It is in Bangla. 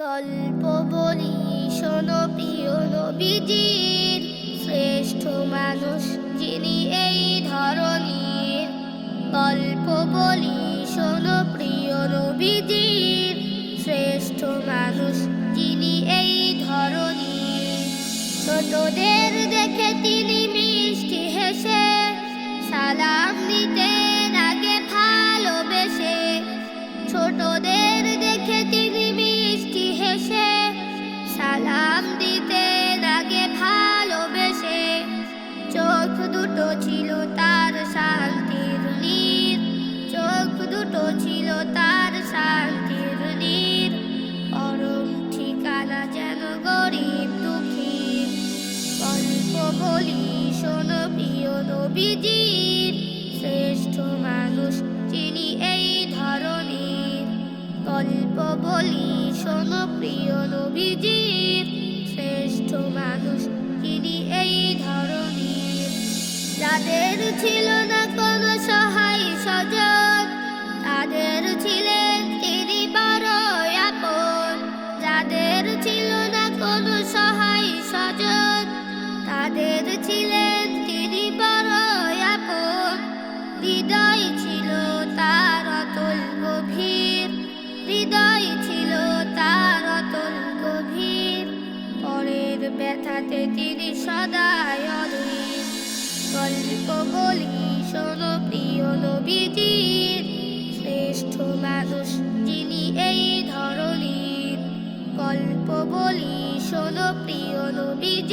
গল্প বলি, শোনো প্রিয় নবীজির। শ্রেষ্ঠ মানুষ যিনি এই ধরনীর গল্প বলি, শোনো প্রিয় নবীজির। শ্রেষ্ঠ মানুষ যিনি এই ধরনীর ছোটদের দেখে তিনি মিষ্টি হেসে সালাম দিতেন। ছিল তার শান্তির ঠিকানা যেন গরিব শ্রেষ্ঠ মানুষ যিনি এই ধরনের গল্প বলি, শোনো প্রিয় নবীজির। শ্রেষ্ঠ মানুষ যিনি এই ধরনের যাদের ছিল না ব্যথাতে তিনি সদায় অধীর। গল্প বলি, শোনো প্রিয় নবীজির। শ্রেষ্ঠ মানুষ যিনি এই ধরনীর গল্প বলি, শোনো প্রিয় নবীজির।